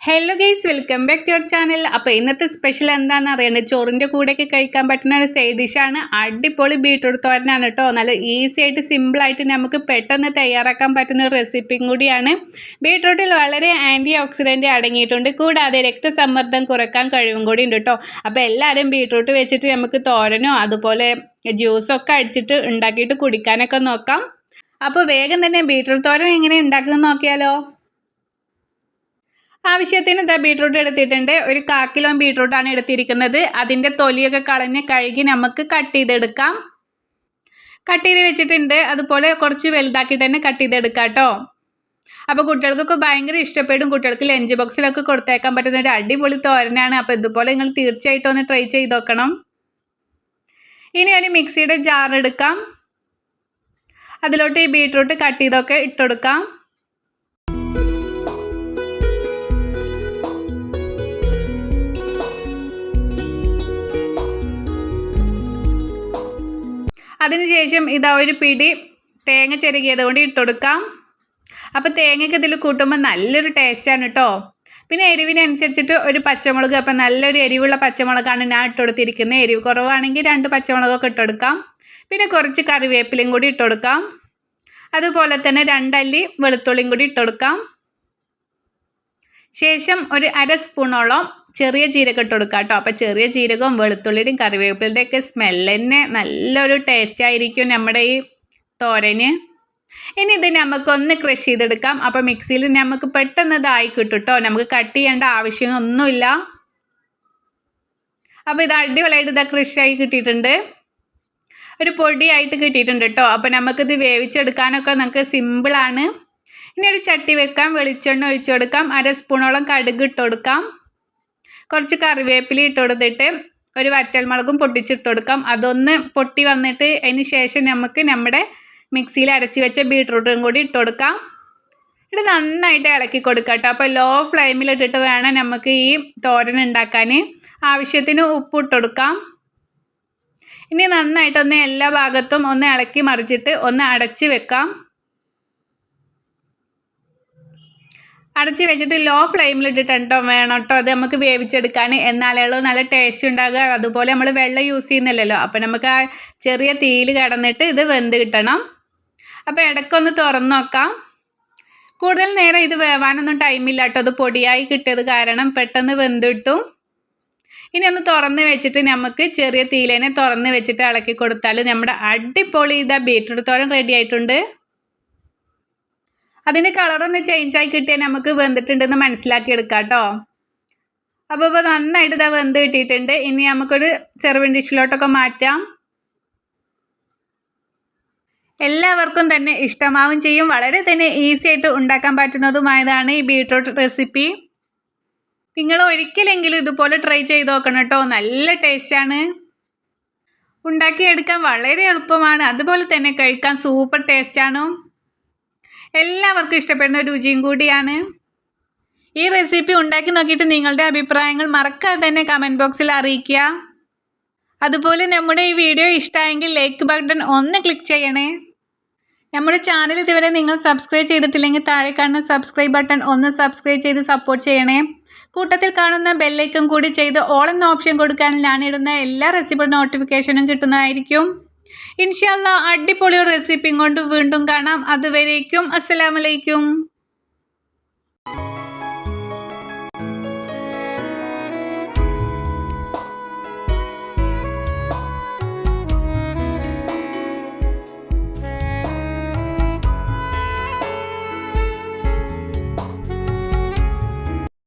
Hello guys welcome back to your channel അപ്പോൾ ഇന്നത്തെ special എന്താണെന്ന് അറിയണ്ടത് ചോറിന്റെ കൂടെയൊക്കെ കഴിക്കാൻ പറ്റുന്ന ഒരു സൈഡ് ഡിഷാണ് അടിപൊളി ബീട്രൂട്ട് തോരനാണ് കേട്ടോ നല്ല ഈസി ആയിട്ട് സിമ്പിളായിട്ട് നമുക്ക് പെട്ടെന്ന് തയ്യാറാക്കാൻ പറ്റുന്ന ഒരു റെസിപ്പിയും കൂടിയാണ്. ബീട്രൂട്ടിൽ വളരെ ആന്റി ഓക്സിഡന്റ് അടങ്ങിയിട്ടുണ്ട്. കൂടാതെ രക്തസമ്മർദ്ദം കുറയ്ക്കാൻ കഴിവും കൂടി ഉണ്ട് കേട്ടോ അപ്പോൾ എല്ലാവരും ബീട്രൂട്ട് വെച്ചിട്ട് നമുക്ക് തോരനോ അതുപോലെ ജ്യൂസൊക്കെ അടിച്ചിട്ട് ഉണ്ടാക്കിയിട്ട് കുടിക്കാനൊക്കെ നോക്കാം. അപ്പോൾ വേഗം തന്നെ ബീട്രൂട്ട് തോരൻ എങ്ങനെ ഉണ്ടാക്കുന്നത് നോക്കിയാലോ. ആവശ്യത്തിന് ഇതാ ബീട്രൂട്ട് എടുത്തിട്ടുണ്ട്? ഒരു കാ കിലോ ബീട്രൂട്ടാണ് എടുത്തിരിക്കുന്നത്. അതിന്റെ തൊലിയൊക്കെ കളഞ്ഞ് കഴുകി നമുക്ക് കട്ട് ചെയ്തെടുക്കാം. കട്ട് ചെയ്ത് വെച്ചിട്ടുണ്ട്. അതുപോലെ കുറച്ച് വലുതാക്കിയിട്ട് തന്നെ കട്ട് ചെയ്തെടുക്കാം കേട്ടോ. അപ്പോൾ കുട്ടികൾക്കൊക്കെ ഭയങ്കര ഇഷ്ടപ്പെടും. കുട്ടികൾക്ക് ലഞ്ച് ബോക്സിലൊക്കെ കൊടുത്തേക്കാൻ പറ്റുന്ന ഒരു അടിപൊളി തോരനാണ്. അപ്പോൾ ഇതുപോലെ നിങ്ങൾ തീർച്ചയായിട്ടും ഒന്ന് ട്രൈ ചെയ്ത് നോക്കണം. ഇനി ഒരു മിക്സിയുടെ ജാർ എടുക്കാം. അതിലോട്ട് ഈ ബീട്രൂട്ട് കട്ട് ചെയ്തൊക്കെ ഇട്ടുകൊടുക്കാം അതിനുശേഷം ഇതാ ഒരു പിടി തേങ്ങ ചെറുകിയത് കൊണ്ട് ഇട്ടുകൊടുക്കാം അപ്പോൾ തേങ്ങയ്ക്ക് ഇതിൽ കൂട്ടുമ്പോൾ നല്ലൊരു ടേസ്റ്റാണ് കേട്ടോ പിന്നെ എരിവിനനുസരിച്ചിട്ട് ഒരു പച്ചമുളക് അപ്പം നല്ലൊരു എരിവുള്ള പച്ചമുളകാണ് ഞാൻ ഇട്ടുകൊടുത്തിരിക്കുന്നത് എരിവ് കുറവാണെങ്കിൽ രണ്ട് പച്ചമുളകൊക്കെ ഇട്ടുകൊടുക്കാം പിന്നെ കുറച്ച് കറിവേപ്പിലയും കൂടി ഇട്ടുകൊടുക്കാം അതുപോലെ തന്നെ രണ്ടല്ലി വെളുത്തുള്ളിയും കൂടി ഇട്ടുകൊടുക്കാം ശേഷം ഒരു അര സ്പൂണോളം ചെറിയ ജീരകം ഇട്ട് കൊടുക്കുക കേട്ടോ. അപ്പോൾ ചെറിയ ജീരകവും വെളുത്തുള്ളിയുടെയും കറിവേപ്പിലിന്റെയൊക്കെ സ്മെല്ല് തന്നെ നല്ലൊരു ടേസ്റ്റ് ആയിരിക്കും നമ്മുടെ ഈ തോരന്. ഇനി ഇത് നമുക്കൊന്ന് ക്രഷ് ചെയ്തെടുക്കാം. അപ്പോൾ മിക്സിയിൽ നമുക്ക് പെട്ടെന്ന് ഇതായി കിട്ടും കേട്ടോ നമുക്ക് കട്ട് ചെയ്യേണ്ട ആവശ്യമൊന്നുമില്ല. അപ്പോൾ ഇത് അടിപൊളിയായിട്ട് ഇതാ ക്രഷായി കിട്ടിയിട്ടുണ്ട്. ഒരു പൊടിയായിട്ട് കിട്ടിയിട്ടുണ്ട് കേട്ടോ അപ്പോൾ നമുക്കിത് വേവിച്ചെടുക്കാനൊക്കെ നമുക്ക് സിമ്പിളാണ് ഇനി ഒരു ചട്ടി വെക്കാം. വെളിച്ചെണ്ണ ഒഴിച്ചു കൊടുക്കാം. അര സ്പൂണോളം കടുക് ഇട്ട് കൊടുക്കാം. കുറച്ച് കറിവേപ്പില ഇട്ട് കൊടുത്തിട്ട് ഒരു വറ്റൽമുളകും പൊട്ടിച്ചിട്ട് കൊടുക്കാം. അതൊന്ന് പൊട്ടി വന്നിട്ട് അതിന് ശേഷം നമുക്ക് നമ്മുടെ മിക്സിയിൽ അരച്ച് വെച്ച ബീട്രൂട്ടും കൂടി ഇട്ട് കൊടുക്കാം. ഇത് നന്നായിട്ട് ഇളക്കി കൊടുക്കാം കേട്ടോ. അപ്പോൾ ലോ ഫ്ലെയിമിലിട്ടിട്ട് വേണം നമുക്ക് ഈ തോരൻ ഉണ്ടാക്കാൻ. ആവശ്യത്തിന് ഉപ്പ് ഇട്ട് കൊടുക്കാം. ഇനി നന്നായിട്ടൊന്ന് എല്ലാ ഭാഗത്തും ഒന്ന് ഇളക്കി മറിച്ചിട്ട് ഒന്ന് അടച്ച് വെക്കാം. അടച്ച് വെച്ചിട്ട് ലോ ഫ്ലെയിമിൽ ഫ്ലെയിമിലിട്ടിട്ടോ വേണം കേട്ടോ അത് നമുക്ക് വേവിച്ചെടുക്കാൻ എന്നാലേ നല്ല ടേസ്റ്റ് ഉണ്ടാകുക. അതുപോലെ നമ്മൾ വെള്ളം യൂസ് ചെയ്യുന്നില്ലല്ലോ. അപ്പോൾ നമുക്ക് ആ ചെറിയ തീയിൽ കിടന്നിട്ട് ഇത് വെന്ത് കിട്ടണം. അപ്പോൾ ഇടയ്ക്കൊന്ന് തുറന്നു നോക്കാം. കൂടുതൽ നേരം ഇത് വേവാനൊന്നും ടൈമില്ല കേട്ടോ. അത് പൊടിയായി കിട്ടിയത് കാരണം പെട്ടെന്ന് വെന്ത് കിട്ടും. ഇനി ഒന്ന് തുറന്ന് വെച്ചിട്ട് നമുക്ക് ചെറിയ തീയിലേനെ തുറന്ന് വെച്ചിട്ട് ഇളക്കി കൊടുത്താൽ നമ്മുടെ അടിപൊളി ഇതാ ബീറ്റ്റൂട്ട് തോരൻ റെഡി ആയിട്ടുണ്ട്. അതിന്റെ കളറൊന്ന് ചേഞ്ചായി കിട്ടിയാൽ നമുക്ക് വെന്തിട്ടുണ്ടെന്ന് മനസ്സിലാക്കി എടുക്കാം കേട്ടോ അപ്പോൾ ഇപ്പോൾ നന്നായിട്ട് ഇതാ വെന്ത് കിട്ടിയിട്ടുണ്ട്. ഇനി നമുക്കൊരു സെർവിങ് ഡിഷിലോട്ടൊക്കെ മാറ്റാം. എല്ലാവർക്കും തന്നെ ഇഷ്ടമാവും ചെയ്യും. വളരെ തന്നെ ഈസി ആയിട്ട് ഉണ്ടാക്കാൻ പറ്റുന്നതുമായതാണ് ഈ ബീട്രൂട്ട് റെസിപ്പി നിങ്ങൾ ഒരിക്കലെങ്കിലും ഇതുപോലെ ട്രൈ ചെയ്ത് നോക്കണം കേട്ടോ നല്ല ടേസ്റ്റാണ് ഉണ്ടാക്കിയെടുക്കാൻ വളരെ എളുപ്പമാണ്. അതുപോലെ തന്നെ കഴിക്കാൻ സൂപ്പർ ടേസ്റ്റാണ് എല്ലാവർക്കും ഇഷ്ടപ്പെടുന്ന രുചിയും കൂടിയാണ്. ഈ റെസിപ്പി ഉണ്ടാക്കി നോക്കിയിട്ട് നിങ്ങളുടെ അഭിപ്രായങ്ങൾ മറക്കാതെ തന്നെ കമന്റ് ബോക്സിൽ അറിയിക്കുക. അതുപോലെ നമ്മുടെ ഈ വീഡിയോ ഇഷ്ടമായെങ്കിൽ ലൈക്ക് ബട്ടൺ ഒന്ന് ക്ലിക്ക് ചെയ്യണേ. നമ്മുടെ ചാനൽ ഇതുവരെ നിങ്ങൾ സബ്സ്ക്രൈബ് ചെയ്തിട്ടില്ലെങ്കിൽ താഴെ കാണുന്ന സബ്സ്ക്രൈബ് ബട്ടൺ ഒന്ന് സബ്സ്ക്രൈബ് ചെയ്ത് സപ്പോർട്ട് ചെയ്യണേ. കൂട്ടത്തിൽ കാണുന്ന ബെല്ലൈക്കൺ കൂടി ചെയ്ത് ഓൾ എന്ന ഓപ്ഷൻ കൊടുക്കുകയാണെങ്കിൽ ഞാനിടുന്ന എല്ലാ റെസിപ്പി നോട്ടിഫിക്കേഷനും കിട്ടുന്നതായിരിക്കും. ഇൻഷാല്ല അടിപൊളി റെസിപ്പിയും കൊണ്ട് വീണ്ടും കാണാം. അതുവരേക്കും അസ്സലാമലൈക്കും